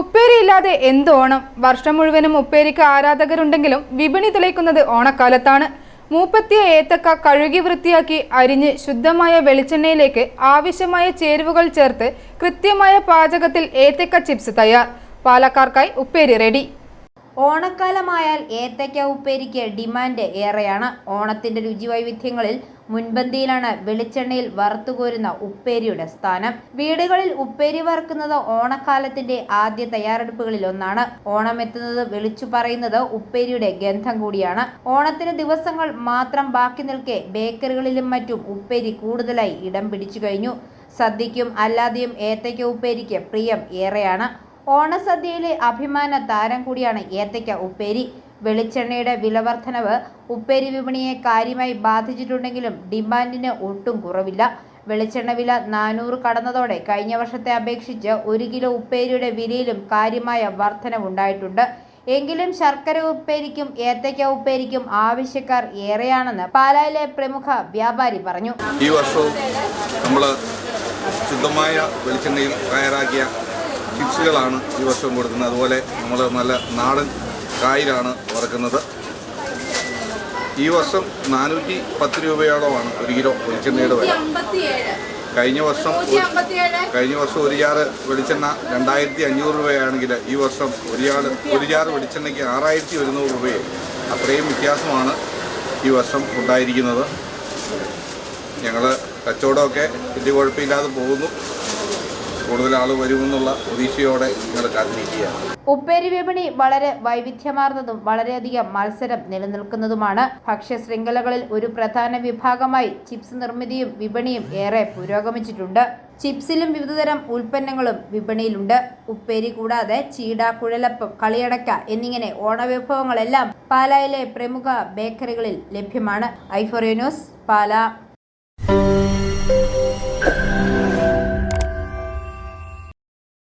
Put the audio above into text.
ഉപ്പേരിയില്ലാതെ എന്ത് ഓണം? വർഷം മുഴുവനും ഉപ്പേരിക്ക് ആരാധകരുണ്ടെങ്കിലും വിപണി തെളിയിക്കുന്നത് ഓണക്കാലത്താണ്. മൂപ്പത്തിയ ഏത്തക്ക കഴുകി വൃത്തിയാക്കി അരിഞ്ഞ് ശുദ്ധമായ വെളിച്ചെണ്ണയിലേക്ക് ആവശ്യമായ ചേരുവകൾ ചേർത്ത് കൃത്യമായ പാചകത്തിൽ ഏത്തക്ക ചിപ്സ് തയ്യാർ. പാലക്കാർക്കായി ഉപ്പേരി റെഡി. ഓണക്കാലമായാൽ ഏത്തയ്ക്ക ഉപ്പേരിക്ക് ഡിമാൻഡ് ഏറെയാണ്. ഓണത്തിന്റെ രുചി വൈവിധ്യങ്ങളിൽ മുൻപന്തിയിലാണ് വെളിച്ചെണ്ണയിൽ വറുത്തുകോരുന്ന ഉപ്പേരിയുടെ സ്ഥാനം. വീടുകളിൽ ഉപ്പേരി വറുക്കുന്നത് ഓണക്കാലത്തിന്റെ ആദ്യ തയ്യാറെടുപ്പുകളിൽ ഒന്നാണ്. ഓണം എത്തുന്നത് വിളിച്ചു പറയുന്നത് ഉപ്പേരിയുടെ ഗന്ധം കൂടിയാണ്. ഓണത്തിന് ദിവസങ്ങൾ മാത്രം ബാക്കി നിൽക്കെ ബേക്കറികളിലും മറ്റും ഉപ്പേരി കൂടുതലായി ഇടം പിടിച്ചു കഴിഞ്ഞു. സദ്യയ്ക്കും അല്ലാതെയും ഏത്തയ്ക്ക ഉപ്പേരിക്ക് പ്രിയം ഏറെയാണ്. ഓണസദ്യയിലെ അഭിമാന താരം കൂടിയാണ് ഏത്തയ്ക്ക ഉപ്പേരി. വെളിച്ചെണ്ണയുടെ വിലവർധനവ് ഉപ്പേരി വിപണിയെ കാര്യമായി ബാധിച്ചിട്ടുണ്ടെങ്കിലും ഡിമാൻഡിന് ഒട്ടും കുറവില്ല. വെളിച്ചെണ്ണ വില നാനൂറ് കടന്നതോടെ കഴിഞ്ഞ വർഷത്തെ അപേക്ഷിച്ച് ഒരു കിലോ ഉപ്പേരിയുടെ വിലയിലും കാര്യമായ വർധനവുണ്ടായിട്ടുണ്ട്. എങ്കിലും ശർക്കര ഉപ്പേരിക്കും ഏത്തയ്ക്ക ഉപ്പേരിക്കും ആവശ്യക്കാർ ഏറെയാണെന്ന് പാലായിലെ പ്രമുഖ വ്യാപാരി പറഞ്ഞു. ഈ വർഷവും നമ്മൾ ശുദ്ധമായ വെളിച്ചെണ്ണയിൽ തയ്യാറാക്കിയ ചിപ്സുകളാണ് ഈ വർഷം കൊടുക്കുന്നത്. അതുപോലെ നമ്മൾ നല്ല നാടൻ കായിലാണ് വറക്കുന്നത്. ഈ വർഷം നാനൂറ്റി പത്ത് രൂപയോളമാണ് ഒരു കിലോ വെളിച്ചെണ്ണയുടെ വില. കഴിഞ്ഞ വർഷം കഴിഞ്ഞ വർഷം ഒരു ജാറ് വെളിച്ചെണ്ണ രണ്ടായിരത്തി അഞ്ഞൂറ് രൂപയാണെങ്കിൽ ഈ വർഷം ഒരു ജാറ് ഒരു ജാറ് വെളിച്ചെണ്ണയ്ക്ക് ആറായിരത്തി ഒരുന്നൂറ് രൂപയെ അത്രയും വ്യത്യാസമാണ് ഈ വർഷം ഉണ്ടായിരിക്കുന്നത്. ഞങ്ങൾ കച്ചവടമൊക്കെ വലിയ കുഴപ്പമില്ലാതെ പോകുന്നു. വരുമെന്നുള്ള ഉപ്പേരി വിപണി വളരെ വൈവിധ്യമാർന്നതും വളരെയധികം മത്സരം നിലനിൽക്കുന്നതുമാണ്. ഭക്ഷ്യ ശൃംഖലകളിൽ ഒരു പ്രധാന വിഭാഗമായി ചിപ്സ് നിർമ്മിതിയും വിപണിയും ഏറെ പുരോഗമിച്ചിട്ടുണ്ട്. ചിപ്സിലും വിവിധതരം ഉൽപ്പന്നങ്ങളും വിപണിയിലുണ്ട്. ഉപ്പേരി കൂടാതെ ചീട കുഴലപ്പം കളിയടക്ക എന്നിങ്ങനെ ഓണവിഭവങ്ങളെല്ലാം പാലായിലെ പ്രമുഖ ബേക്കറികളിൽ ലഭ്യമാണ്. Euphoria news Pala.